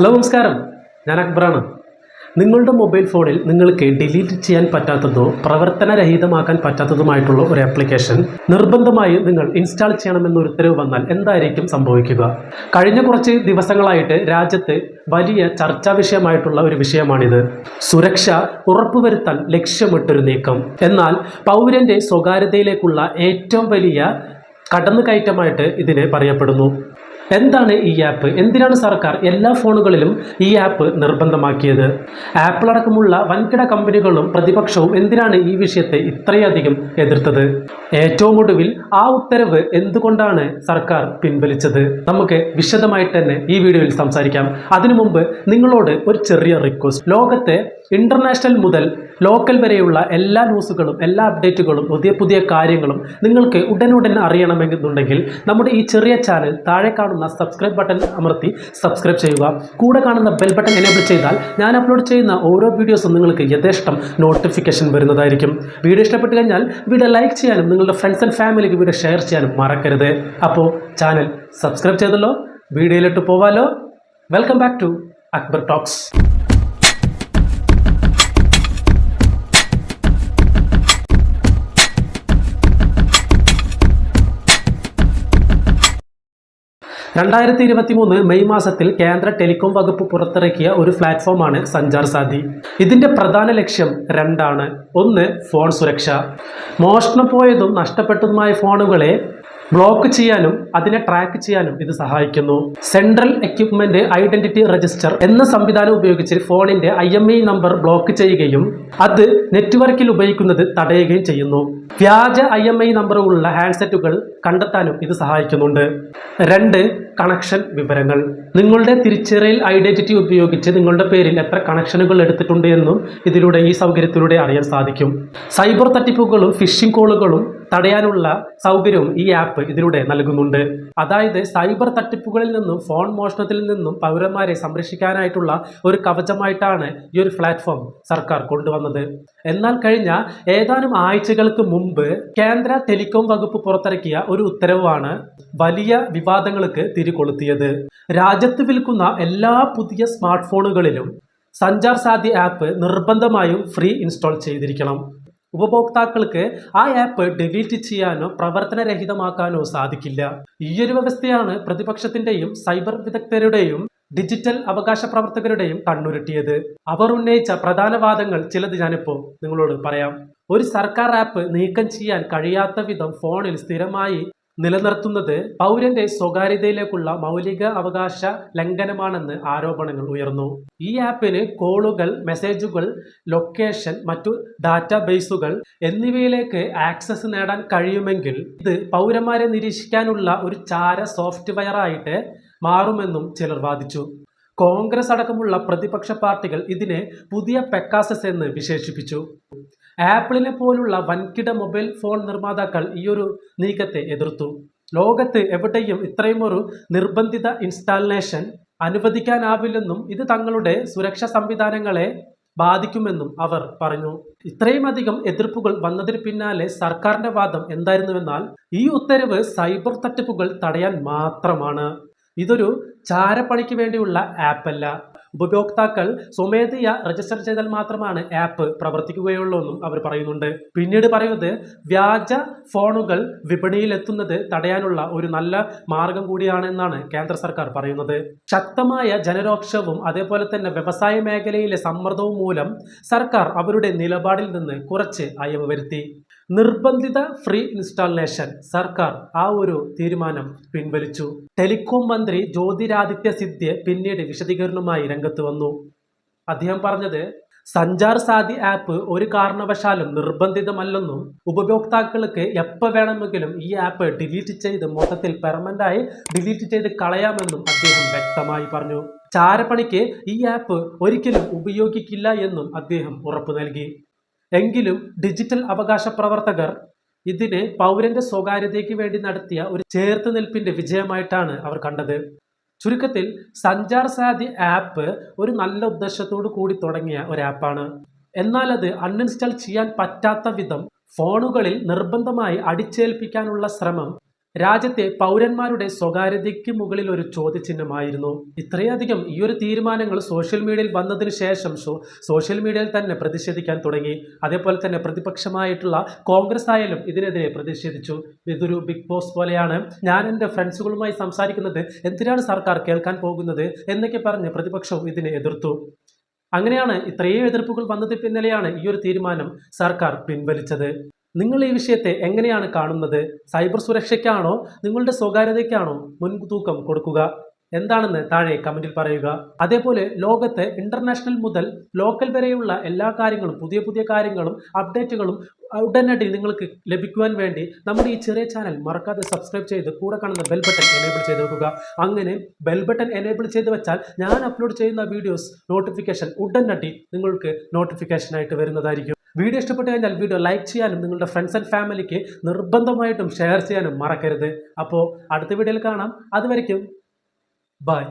Hello നമസ്കാരം. ഞാൻ അക്ബറാണ്. നിങ്ങളുടെ മൊബൈൽ ഫോണിൽ നിങ്ങൾക്ക് ഡിലീറ്റ് ചെയ്യാൻ പറ്റാത്തതോ പ്രവർത്തനരഹിതമാക്കാൻ പറ്റാത്തതുമായിട്ടുള്ള ഒരു ആപ്ലിക്കേഷൻ നിർബന്ധമായി നിങ്ങൾ ഇൻസ്റ്റാൾ ചെയ്യണമെന്നൊരു ഉത്തരവ് വന്നാൽ എന്തായിരിക്കും സംഭവിക്കുക? കഴിഞ്ഞ കുറച്ച് ദിവസങ്ങളായിട്ട് രാജ്യത്ത് വലിയ ചർച്ചാ വിഷയമായിട്ടുള്ള ഒരു വിഷയമാണിത്. സുരക്ഷ ഉറപ്പുവരുത്താൻ ലക്ഷ്യമിട്ടൊരു നീക്കം. എന്നാൽ പൗരന്റെ സ്വകാര്യതയിലേക്കുള്ള ഏറ്റവും വലിയ കടന്നുകയറ്റമായിട്ട് ഇതിനെ പറയപ്പെടുന്നു. എന്താണ് ഈ ആപ്പ് എന്തിനാണ് സർക്കാർ എല്ലാ ഫോണുകളിലും ഈ ആപ്പ് നിർബന്ധമാക്കിയത്? ആപ്പിൾ അടക്കമുള്ള വൻകിട കമ്പനികളും പ്രതിപക്ഷവും എന്തിനാണ് ഈ വിഷയത്തെ ഇത്രയധികം എതിർത്തത്? ഏറ്റവും ഒടുവിൽ ആ ഉത്തരവ് എന്തുകൊണ്ടാണ് സർക്കാർ പിൻവലിച്ചത്? നമുക്ക് വിശദമായിട്ട് തന്നെ ഈ വീഡിയോയിൽ സംസാരിക്കാം. അതിനു മുമ്പ് നിങ്ങളോട് ഒരു ചെറിയ റിക്വസ്റ്റ് ലോകത്തെ ഇന്റർനാഷണൽ മുതൽ ലോക്കൽ വരെയുള്ള എല്ലാ ന്യൂസുകളും എല്ലാ അപ്ഡേറ്റുകളും പുതിയ പുതിയ കാര്യങ്ങളും നിങ്ങൾക്ക് ഉടനുടൻ അറിയണമെന്നുണ്ടെങ്കിൽ നമ്മുടെ ഈ ചെറിയ ചാനൽ താഴെ കാണുന്ന സബ്സ്ക്രൈബ് ബട്ടൺ അമർത്തി സബ്സ്ക്രൈബ് ചെയ്യുക. കൂടെ കാണുന്ന ബെൽ ബട്ടൺ എനേബിൾ ചെയ്താൽ ഞാൻ അപ്ലോഡ് ചെയ്യുന്ന ഓരോ വീഡിയോസും നിങ്ങൾക്ക് യഥേഷ്ടം നോട്ടിഫിക്കേഷൻ വരുന്നതായിരിക്കും. വീഡിയോ ഇഷ്ടപ്പെട്ട് കഴിഞ്ഞാൽ വീഡിയോ ലൈക്ക് ചെയ്യാനും നിങ്ങളുടെ ഫ്രണ്ട്സ് ആൻഡ് ഫാമിലിക്ക് വീഡിയോ ഷെയർ ചെയ്യാനും മറക്കരുത്. അപ്പോൾ ചാനൽ സബ്സ്ക്രൈബ് ചെയ്തല്ലോ വീഡിയോയിലിട്ട് പോവാലോ. Welcome back to Akbar talks രണ്ടായിരത്തി ഇരുപത്തി മൂന്ന് മെയ് മാസത്തിൽ കേന്ദ്ര ടെലികോം വകുപ്പ് പുറത്തിറക്കിയ ഒരു പ്ലാറ്റ്ഫോമാണ് സഞ്ചാർ സാധി ഇതിന്റെ പ്രധാന ലക്ഷ്യം രണ്ടാണ്. ഒന്ന് ഫോൺ സുരക്ഷ. മോഷണം പോയതും നഷ്ടപ്പെട്ടതുമായ ഫോണുകളെ ബ്ലോക്ക് ചെയ്യാനും അതിനെ ട്രാക്ക് ചെയ്യാനും ഇത് സഹായിക്കുന്നു. സെൻട്രൽ എക്യുപ്മെന്റ് ഐഡന്റിറ്റി രജിസ്റ്റർ എന്ന സംവിധാനം ഉപയോഗിച്ച് ഫോണിന്റെ ഐ നമ്പർ ബ്ലോക്ക് ചെയ്യുകയും അത് നെറ്റ്വർക്കിൽ ഉപയോഗിക്കുന്നത് തടയുകയും ചെയ്യുന്നു. വ്യാജ ഐ എം ഐ നമ്പറുകളുള്ള ഹാൻഡ്സെറ്റുകൾ കണ്ടെത്താനും ഇത് സഹായിക്കുന്നുണ്ട്. രണ്ട് കണക്ഷൻ വിവരങ്ങൾ. നിങ്ങളുടെ തിരിച്ചറിയൽ ഐഡന്റിറ്റി ഉപയോഗിച്ച് നിങ്ങളുടെ പേരിൽ എത്ര കണക്ഷനുകൾ എടുത്തിട്ടുണ്ട് എന്നും ഇതിലൂടെ ഈ സൗകര്യത്തിലൂടെ അറിയാൻ സാധിക്കും. സൈബർ തട്ടിപ്പുകളും ഫിഷിംഗ് കോളുകളും തടയാനുള്ള സൗകര്യവും ഈ ആപ്പ് ഇതിലൂടെ നൽകുന്നുണ്ട്. അതായത് സൈബർ തട്ടിപ്പുകളിൽ നിന്നും ഫോൺ മോഷണത്തിൽ നിന്നും പൗരന്മാരെ സംരക്ഷിക്കാനായിട്ടുള്ള ഒരു കവചമായിട്ടാണ് ഈ ഒരു പ്ലാറ്റ്ഫോം സർക്കാർ കൊണ്ടുവന്നത്. എന്നാൽ കഴിഞ്ഞ ഏതാനും ആഴ്ചകൾക്ക് മുമ്പ് കേന്ദ്ര ടെലികോം വകുപ്പ് പുറത്തിറക്കിയ ഒരു ഉത്തരവാണ് വലിയ വിവാദങ്ങൾക്ക് തിരികൊളുത്തിയത് രാജ്യത്ത് വിൽക്കുന്ന എല്ലാ പുതിയ സ്മാർട്ട് ഫോണുകളിലും സഞ്ചാർ സാധ്യ ആപ്പ് നിർബന്ധമായും ഫ്രീ ഇൻസ്റ്റാൾ ചെയ്തിരിക്കണം. ഉപഭോക്താക്കൾക്ക് ആ ആപ്പ് ഡിലീറ്റ് ചെയ്യാനോ പ്രവർത്തനരഹിതമാക്കാനോ സാധിക്കില്ല. ഈയൊരു വ്യവസ്ഥയാണ് പ്രതിപക്ഷത്തിന്റെയും സൈബർ വിദഗ്ധരുടെയും ഡിജിറ്റൽ അവകാശ പ്രവർത്തകരുടെയും കണ്ണുരുട്ടിയത്. അവർ ഉന്നയിച്ച പ്രധാന വാദങ്ങൾ ചിലത് ഞാനിപ്പോൾ നിങ്ങളോട് പറയാം. ഒരു സർക്കാർ ആപ്പ് നീക്കം ചെയ്യാൻ കഴിയാത്ത വിധം ഫോണിൽ സ്ഥിരമായി നിലനിർത്തുന്നത് പൗരന്റെ സ്വകാര്യതയിലേക്കുള്ള മൗലിക അവകാശ ലംഘനമാണെന്ന് ആരോപണങ്ങൾ ഉയർന്നു. ഈ ആപ്പിന് കോളുകൾ മെസ്സേജുകൾ ലൊക്കേഷൻ മറ്റു ഡാറ്റാബേസുകൾ എന്നിവയിലേക്ക് ആക്സസ് നേടാൻ കഴിയുമെങ്കിൽ ഇത് പൗരന്മാരെ നിരീക്ഷിക്കാനുള്ള ഒരു ചാര സോഫ്റ്റ്വെയറായിട്ട് മാറുമെന്നും ചിലർ വാദിച്ചു. കോൺഗ്രസ് അടക്കമുള്ള പ്രതിപക്ഷ പാർട്ടികൾ ഇതിനെ പുതിയ പെക്കാസസ് എന്ന് വിശേഷിപ്പിച്ചു. ആപ്പിളിനെ പോലുള്ള വൻകിട മൊബൈൽ ഫോൺ നിർമ്മാതാക്കൾ ഈ ഒരു നീക്കത്തെ എതിർത്തു. ലോകത്ത് എവിടെയും ഇത്രയും ഒരു നിർബന്ധിത ഇൻസ്റ്റാളേഷൻ അനുവദിക്കാനാവില്ലെന്നും ഇത് തങ്ങളുടെ സുരക്ഷാ സംവിധാനങ്ങളെ ബാധിക്കുമെന്നും അവർ പറഞ്ഞു. ഇത്രയും അധികം എതിർപ്പുകൾ വന്നതിന് പിന്നാലെ സർക്കാരിന്റെ വാദം എന്തായിരുന്നുവെന്നാൽ ഈ ഉത്തരവ് സൈബർ തട്ടിപ്പുകൾ തടയാൻ മാത്രമാണ്. ഇതൊരു ചാരപ്പണിക്ക് വേണ്ടിയുള്ള ആപ്പല്ല. ഉപഭോക്താക്കൾ സ്വമേധയ രജിസ്റ്റർ ചെയ്താൽ മാത്രമാണ് ആപ്പ് പ്രവർത്തിക്കുകയുള്ളൂ എന്നും അവർ പറയുന്നുണ്ട്. പിന്നീട് പറയുന്നത് വ്യാജ ഫോണുകൾ വിപണിയിൽ എത്തുന്നത് തടയാനുള്ള ഒരു നല്ല മാർഗം കൂടിയാണെന്നാണ് കേന്ദ്ര സർക്കാർ പറയുന്നത്. ശക്തമായ ജനരോക്ഷവും അതേപോലെ തന്നെ വ്യവസായ മേഖലയിലെ സമ്മർദ്ദവും മൂലം സർക്കാർ അവരുടെ നിലപാടിൽ നിന്ന് കുറച്ച് അയവ് വരുത്തി. നിർബന്ധിത ഫ്രീ ഇൻസ്റ്റാളേഷൻ സർക്കാർ ആ ഒരു തീരുമാനം പിൻവലിച്ചു. ടെലികോം മന്ത്രി ജ്യോതിരാദിത്യ സിദ്ധ്യ പിന്നീട് വിശദീകരണവുമായി രംഗത്ത് വന്നു. അദ്ദേഹം പറഞ്ഞത് സഞ്ചാർ സാധി ആപ്പ് ഒരു കാരണവശാലും നിർബന്ധിതമല്ലെന്നും ഉപഭോക്താക്കൾക്ക് എപ്പോൾ വേണമെങ്കിലും ഈ ആപ്പ് ഡിലീറ്റ് ചെയ്ത് മൊത്തത്തിൽ പെർമനന്റായി ഡിലീറ്റ് ചെയ്ത് കളയാമെന്നും അദ്ദേഹം വ്യക്തമായി പറഞ്ഞു. ചാരപ്പണിക്ക് ഈ ആപ്പ് ഒരിക്കലും ഉപയോഗിക്കില്ല എന്നും അദ്ദേഹം ഉറപ്പു നൽകി. എങ്കിലും ഡിജിറ്റൽ അവകാശ പ്രവർത്തകർ ഇതിനെ പൗരന്റെ സ്വകാര്യതയ്ക്ക് വേണ്ടി നടത്തിയ ഒരു ചേർത്ത് നിൽപ്പിന്റെ വിജയമായിട്ടാണ് അവർ കണ്ടത്. ചുരുക്കത്തിൽ സഞ്ചാർ സാധി ആപ്പ് ഒരു നല്ല ഉദ്ദേശത്തോടു കൂടി തുടങ്ങിയ ഒരു ആപ്പാണ് എന്നാൽ അത് അൺഇൻസ്റ്റാൾ ചെയ്യാൻ പറ്റാത്ത വിധം ഫോണുകളിൽ നിർബന്ധമായി അടിച്ചേൽപ്പിക്കാനുള്ള ശ്രമം രാജ്യത്തെ പൗരന്മാരുടെ സ്വകാര്യതയ്ക്ക് മുകളിൽ ഒരു ചോദ്യചിഹ്നമായിരുന്നു. ഇത്രയധികം ഈ ഒരു തീരുമാനങ്ങൾ സോഷ്യൽ മീഡിയയിൽ വന്നതിന് ശേഷം സോഷ്യൽ മീഡിയയിൽ തന്നെ പ്രതിഷേധിക്കാൻ തുടങ്ങി. അതേപോലെ തന്നെ പ്രതിപക്ഷമായിട്ടുള്ള കോൺഗ്രസ് ആയാലും ഇതിനെതിരെ പ്രതിഷേധിച്ചു. ഇതൊരു ബിഗ് ബോസ് പോലെയാണ്. ഞാൻ എന്റെ ഫ്രണ്ട്സുകളുമായി സംസാരിക്കുന്നത് എന്തിനാണ് സർക്കാർ കേൾക്കാൻ പോകുന്നത് എന്നൊക്കെ പറഞ്ഞ് പ്രതിപക്ഷവും ഇതിനെ എതിർത്തു. അങ്ങനെയാണ് ഇത്രയും എതിർപ്പുകൾ വന്നതിന് പിന്നാലെയാണ് ഈ ഒരു തീരുമാനം സർക്കാർ പിൻവലിച്ചത്. നിങ്ങൾ ഈ വിഷയത്തെ എങ്ങനെയാണ് കാണുന്നത്? സൈബർ സുരക്ഷയ്ക്കാണോ? നിങ്ങളുടെ സ്വകാര്യതയ്ക്കാണോ മുൻതൂക്കം കൊടുക്കുക? എന്താണെന്ന് താഴെ കമന്റിൽ പറയുക. അതേപോലെ ലോകത്ത് ഇന്റർനാഷണൽ മുതൽ ലോക്കൽ വരെയുള്ള എല്ലാ കാര്യങ്ങളും പുതിയ പുതിയ കാര്യങ്ങളും അപ്ഡേറ്റുകളും ഉടനടി നിങ്ങൾക്ക് ലഭിക്കുവാൻ വേണ്ടി നമ്മുടെ ഈ ചെറിയ ചാനൽ മറക്കാതെ സബ്സ്ക്രൈബ് ചെയ്ത് കൂടെ കാണുന്ന ബെൽ ബട്ടൺ എനേബിൾ ചെയ്ത് വെക്കുക. അങ്ങനെ ബെൽ ബട്ടൺ എനേബിൾ ചെയ്ത് വെച്ചാൽ ഞാൻ അപ്ലോഡ് ചെയ്യുന്ന വീഡിയോസ് നോട്ടിഫിക്കേഷൻ ഉടനടി നിങ്ങൾക്ക് നോട്ടിഫിക്കേഷനായിട്ട് വരുന്നതായിരിക്കും. വീഡിയോ ഇഷ്ടപ്പെട്ട് കഴിഞ്ഞാൽ വീഡിയോ ലൈക്ക് ചെയ്യാനും നിങ്ങളുടെ ഫ്രണ്ട്സ് ആൻഡ് ഫാമിലിക്ക് നിർബന്ധമായിട്ടും ഷെയർ ചെയ്യാനും മറക്കരുത്. അപ്പോൾ അടുത്ത വീഡിയോയിൽ കാണാം. അതുവരയ്ക്കും ബൈ